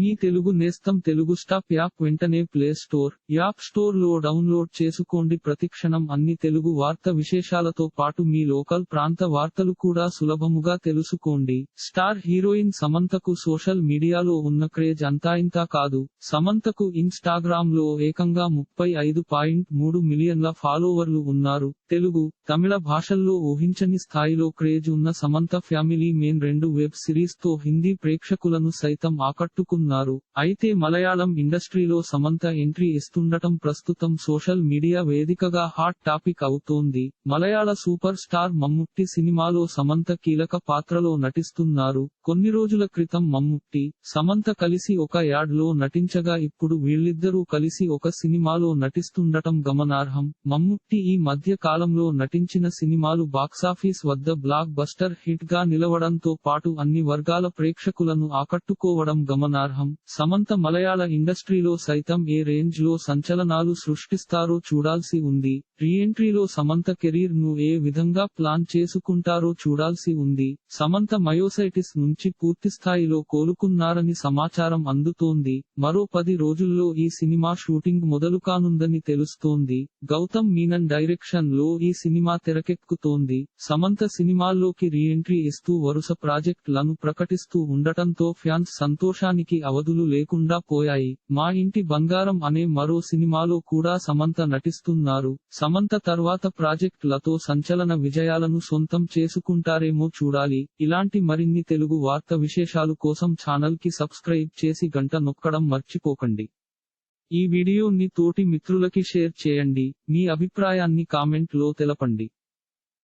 మీ తెలుగు నేస్తం Telugu stop app వెంటనే play store app స్టోర్లో డౌన్లోడ్ చేసుకోండి. ప్రతిక్షణం అన్ని తెలుగు వార్త విశేషాలతో పాటు మీ లోకల్ ప్రాంత వార్తలు కూడా సులభముగా తెలుసుకోండి. స్టార్ హీరోయిన్ సమంతకు సోషల్ మీడియాలో ఉన్న క్రేజ్ అంతా ఇంతా కాదు. సమంతకు ఇన్స్టాగ్రామ్లో ఏకంగా ముప్పై ఐదు పాయింట్ మూడు మిలియన్ల ఫాలోవర్లు ఉన్నారు. తెలుగు తమిళ భాషల్లో ఊహించని స్థాయిలో క్రేజ్ ఉన్న సమంత ఫ్యామిలీ మెయిన్ రెండు వెబ్ సిరీస్తో హిందీ ప్రేక్షకులను సైతం ఆకట్టుకున్నారు. అయితే మలయాళం ఇండస్ట్రీలో సమంత ఎంట్రీ ఇస్తుండటం ప్రస్తుతం సోషల్ మీడియా వేదికగా హాట్ టాపిక్ అవుతోంది. మలయాళ సూపర్ స్టార్ మమ్ముట్టి సినిమాలో సమంత కీలక పాత్రలో నటిస్తున్నారు. కొన్ని రోజుల క్రితం మమ్ముట్టి సమంత కలిసి ఒక యాడ్లో నటించగా ఇప్పుడు వీళ్ళిద్దరూ కలిసి ఒక సినిమాలో నటిస్తుండటం గమనార్హం. మమ్ముట్టి ఈ మధ్య కాలంలో నటించిన సినిమాలు బాక్సాఫీస్ వద్ద బ్లాక్ బస్టర్ హిట్గా నిలవడంతో పాటు అన్ని వర్గాల ప్రేక్షకులను ఆకట్టుకోవడం గమనార్హం. సమంత మలయాళ ఇండస్ట్రీలో సైతం ఏ రేంజ్లో సంచలనాలు సృష్టిస్తారో చూడాల్సి ఉంది. రీఎంట్రీలో సమంత కెరీర్ను ఏ విధంగా ప్లాన్ చేసుకుంటారో చూడాల్సి ఉంది. సమంత మయోసైటిస్ నుంచి పూర్తిస్థాయిలో కోలుకున్నారని సమాచారం అందుతోంది. మరో పది రోజుల్లో ఈ సినిమా షూటింగ్ మొదలు కానుందని తెలుస్తోంది. గౌతమ్ మీనన్ డైరెక్షన్లో ఈ సినిమా తెరకెక్కుతోంది. సమంత సినిమాల్లోకి రీఎంట్రీ ఇస్తూ వరుస ప్రాజెక్టులను ప్రకటిస్తూ ఉండటంతో ఫ్యాన్స్ సంతోషానికి అవధులు లేకుండా పోయాయి. మా ఇంటి బంగారం అనే మరో సినిమాలో కూడా సమంత నటిస్తున్నారు. సమంత తర్వాత ప్రాజెక్టులతో సంచలన విజయాలను సొంతం చేసుకుంటారేమో చూడాలి. ఇలాంటి మరిన్ని తెలుగు వార్త విశేషాలు కోసం ఛానల్కి సబ్స్క్రైబ్ చేసి గంట నొక్కడం మర్చిపోకండి. ఈ వీడియోని తోటి మిత్రులకి షేర్ చేయండి. మీ అభిప్రాయాన్ని కామెంట్లో తెలపండి.